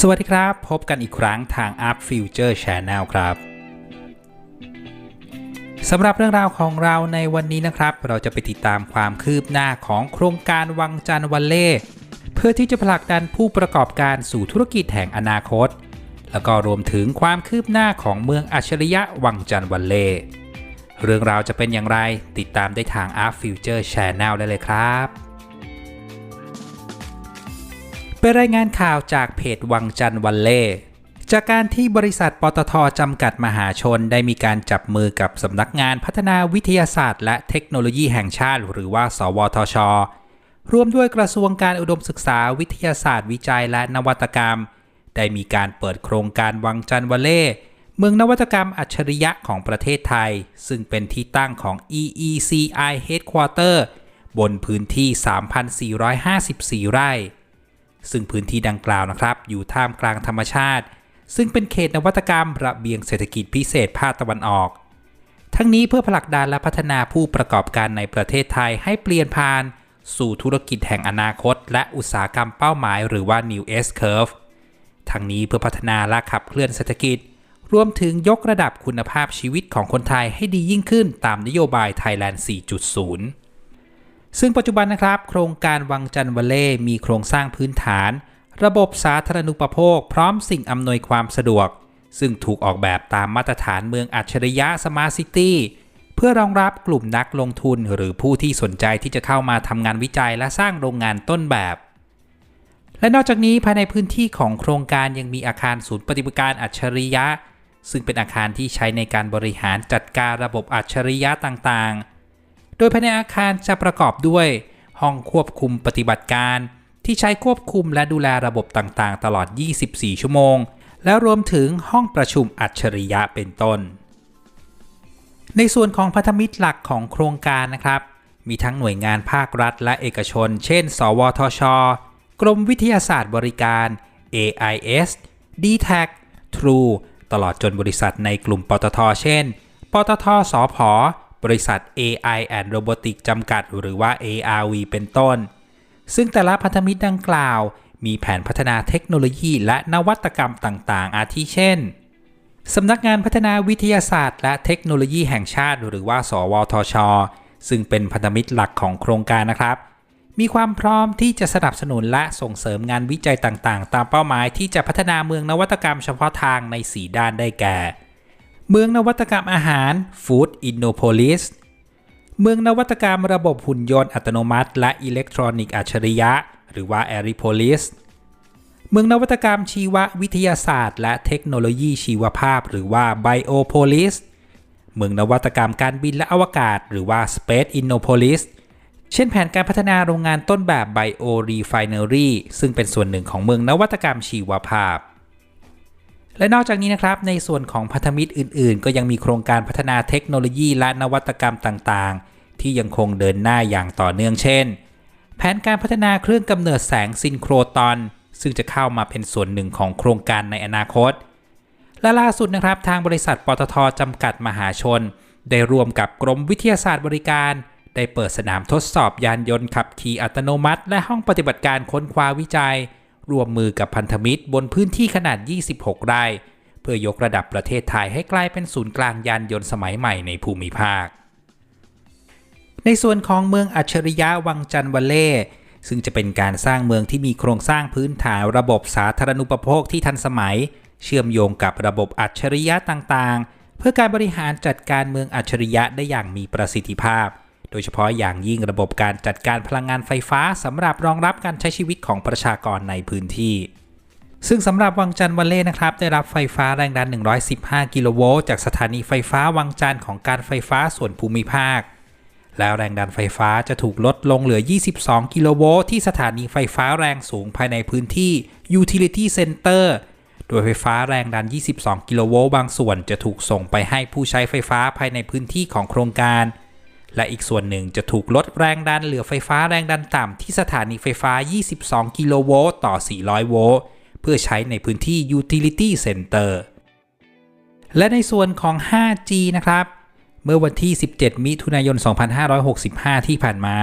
สวัสดีครับ พบกันอีกครั้งทาง Up Future Channel ครับสำหรับเรื่องราวของเราในวันนี้นะครับ เราจะไปติดตามความคืบหน้าของโครงการวังจันทร์วันเล่เพื่อที่จะผลักดันผู้ประกอบการสู่ธุรกิจแห่งอนาคต แล้วก็รวมถึงความคืบหน้าของเมืองอัจฉริยะวังจันทร์วันเล่เรื่องราวจะเป็นอย่างไรติดตามได้ทาง Up Future Channel ได้เลยครับ ไปรายงานข่าวจากเพจวังจันทร์วันเล่จากการที่บริษัทปตทจำกัดมหาชนได้มีการจับมือกับสำนักงานพัฒนาวิทยาศาสตร์ และเทคโนโลยีแห่งชาติ หรือว่า สวทช ร่วมด้วยกระทรวงการอุดมศึกษาวิทยาศาสตร์ วิจัยและนวัตกรรม ได้มีการเปิดโครงการวังจันทร์วันเล่เมืองนวัตกรรมอัจฉริยะของประเทศไทย ซึ่งเป็นที่ตั้งของ EECI Headquarter บนพื้นที่ 3,454 ไร่ ซึ่งพื้นที่ดังกล่าวนะครับ อยู่ท่ามกลางธรรมชาติ ซึ่งเป็นเขตนวัตกรรม ระเบียงเศรษฐกิจพิเศษภาคตะวันออก ทั้งนี้เพื่อผลักดันและพัฒนาผู้ประกอบการในประเทศไทยให้เปลี่ยนผ่าน สู่ธุรกิจแห่งอนาคต และอุตสาหกรรมเป้าหมาย หรือว่า New S Curve ทั้งนี้เพื่อพัฒนาและขับเคลื่อนเศรษฐกิจ รวมถึงยกระดับคุณภาพชีวิตของคนไทยให้ดียิ่งขึ้นตามนโยบาย Thailand 4.0 ซึ่งปัจจุบันนะครับ โครงการวังจันทร์วเล่มีโครงสร้างพื้นฐาน ระบบสาธารณูปโภค พร้อมสิ่งอำนวยความสะดวก ซึ่งถูกออกแบบตามมาตรฐานเมืองอัจฉริยะสมาร์ทซิตี้เพื่อรองรับกลุ่มนักลงทุนหรือผู้ที่สนใจที่จะเข้ามาทำงานวิจัยและสร้างโรงงานต้นแบบ และนอกจากนี้ภายในพื้นที่ของโครงการยังมีอาคารศูนย์ปฏิบัติการอัจฉริยะ ซึ่งเป็นอาคารที่ใช้ในการบริหารจัดการระบบอัจฉริยะต่างๆ โดยภายในอาคารจะประกอบด้วย ห้องควบคุมปฏิบัติการ ที่ใช้ควบคุมและดูแลระบบต่างๆ ตลอด 24 ชั่วโมง และรวมถึงห้องประชุมอัจฉริยะเป็นต้น ในส่วนของพันธมิตรหลักของโครงการนะครับ มีทั้งหน่วยงานภาครัฐและเอกชน เช่น สวทช กรมวิทยาศาสตร์บริการ AIS d t a c True ตลอดจนบริษัทในกลุ่มปตท เช่น ปตทสพ บริษัท AI and Robotics จำกัดหรือว่า ARV เป็นต้น ซึ่งแต่ละพันธมิตรดังกล่าว มีแผนพัฒนาเทคโนโลยีและนวัตกรรมต่างๆ อาทิเช่นสำนักงานพัฒนาวิทยาศาสตร์ และเทคโนโลยีแห่งชาติ หรือว่า สวทช ซึ่งเป็นพันธมิตรหลักของโครงการนะครับ มีความพร้อมที่จะสนับสนุนและส่งเสริมงานวิจัยต่างๆ ตามเป้าหมายที่จะพัฒนาเมืองนวัตกรรมเฉพาะทางใน 4 ด้านได้แก่ เมืองนวัตกรรมอาหาร Food Innopolis เมืองนวัตกรรมระบบหุ่นยนต์อัตโนมัติ และอิเล็กทรอนิกส์อัจฉริยะ หรือว่า a r i p o l i s เมืองนวัตกรรมชีววิทยาศาสตร์ และเทคโนโลยีชีวภาพ หรือว่า Biopolis เมืองนวัตกรรมการบินและอวกาศ หรือว่า Space Innopolis เช่นแผนการพัฒนาโรงงานต้นแบบ Bio Refinery ซึ่งเป็นส่วนหนึ่งของเมืองนวัตกรรมชีวภาพ และนอกจากนี้นะครับในส่วนของพันธมิตรอื่น ๆ ก็ยังมีโครงการพัฒนาเทคโนโลยีและนวัตกรรมต่างๆ ที่ยังคงเดินหน้าอย่างต่อเนื่องเช่น แผนการพัฒนาเครื่องกำเนิดแสงซินโครตอน ซึ่งจะเข้ามาเป็นส่วนหนึ่งของโครงการในอนาคต และล่าสุดนะครับทางบริษัทปตทจำกัดมหาชน ได้ร่วมกับกรมวิทยาศาสตร์บริการ ได้เปิดสนามทดสอบยานยนต์ขับขี่อัตโนมัติ และห้องปฏิบัติการค้นคว้าวิจัย ร่วมมือกับพันธมิตรบนพื้นที่ขนาด 26 ไร่ เพื่อยกระดับประเทศไทยให้กลายเป็นศูนย์กลางยานยนต์สมัยใหม่ในภูมิภาค ในส่วนของเมืองอัจฉริยะวังจันทร์วเล่ซึ่งจะเป็นการสร้างเมืองที่มีโครงสร้างพื้นฐานระบบสาธารณูปโภคที่ทันสมัย เชื่อมโยงกับระบบอัจฉริยะต่างๆ เพื่อการบริหารจัดการเมืองอัจฉริยะได้อย่างมีประสิทธิภาพ โดยเฉพาะอย่างยิ่งระบบการจัดการพลังงานไฟฟ้าสำหรับรองรับการใช้ชีวิตของประชากรในพื้นที่ ซึ่งสำหรับวังจันทร์วันเล่นะครับ ได้รับไฟฟ้าแรงดัน 115 กิโลโวลต์จากสถานีไฟฟ้าวังจันทร์ของการไฟฟ้าส่วนภูมิภาค แล้วแรงดันไฟฟ้าจะถูกลดลงเหลือ 22 กิโลโวลต์ที่สถานีไฟฟ้าแรงสูงภายในพื้นที่ Utility Center โดยไฟฟ้าแรงดัน 22 กิโลโวลต์บางส่วนจะถูกส่งไปให้ผู้ใช้ไฟฟ้าภายในพื้นที่ของโครงการ และอีกส่วนหนึ่งจะถูกลดแรงดันเหลือไฟฟ้าแรงดันต่ำที่สถานีไฟฟ้า 22 กิโลโวลต์ต่อ 400 โวลต์เพื่อใช้ในพื้นที่ Utility Center และในส่วนของ 5G นะครับ เมื่อวันที่ 17 มิถุนายน 2565 ที่ผ่านมา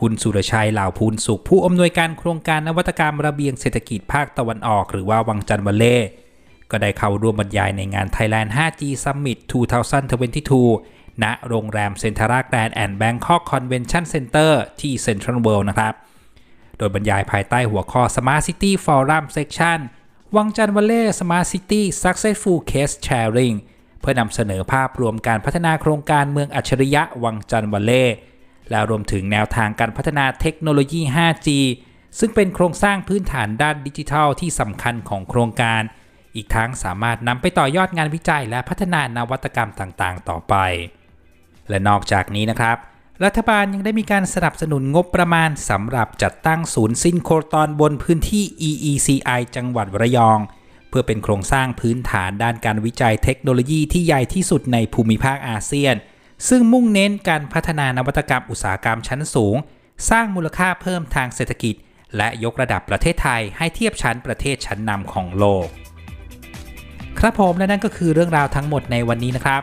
คุณสุรชัยเหล่าพูนสุข ผู้อำนวยการโครงการนวัตกรรมระเบียงเศรษฐกิจภาคตะวันออก หรือว่าวังจันทร์วัลเล่ก็ได้เข้าร่วมบรรยายในงาน Thailand 5G Summit 2022ณโรงแรมเซ็นทรัลแกรนด์แอนด์แบงคอกคอนเวนชั่นเซ็นเตอร์ที่เซ็นทรัลเวิลด์นะครับ โดยบรรยายภายใต้หัวข้อ Smart City Forum Section วังจันทร์วัลเล่ Smart City Successful Case Sharing เพื่อนำเสนอภาพรวมการพัฒนาโครงการเมืองอัจฉริยะวังจันทร์วัลเล่และรวมถึงแนวทางการพัฒนาเทคโนโลยี 5G ซึ่งเป็นโครงสร้างพื้นฐานด้านดิจิทัลที่สำคัญของโครงการ อีกทั้งสามารถนำไปต่อยอดงานวิจัยและพัฒนานวัตกรรมต่างๆ ต่อไป และนอกจากนี้นะครับ รัฐบาลยังได้มีการสนับสนุนงบประมาณสำหรับจัดตั้งศูนย์ซินโครตอนบนพื้นที่ EECI จังหวัดระยอง เพื่อเป็นโครงสร้างพื้นฐานด้านการวิจัยเทคโนโลยีที่ใหญ่ที่สุดในภูมิภาคอาเซียน ซึ่งมุ่งเน้นการพัฒนานวัตกรรมอุตสาหกรรมชั้นสูง สร้างมูลค่าเพิ่มทางเศรษฐกิจ และยกระดับประเทศไทยให้เทียบชั้นประเทศชั้นนำของโลก ครับผมและนั่นก็คือเรื่องราวทั้งหมดในวันนี้นะครับ